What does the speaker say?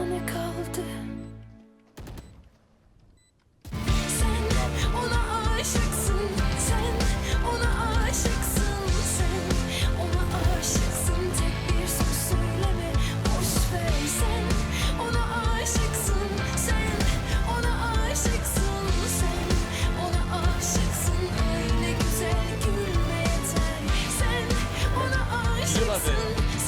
bana ne kaldı? Sen ona aşıksın sen ona aşıksın sen ona aşıksın. Tek bir söz söyleme boş ver. Sen ona aşıksın sen ona aşıksın sen ona aşıksın. Öyle güzel gülme yeter. Sen ona aşıksın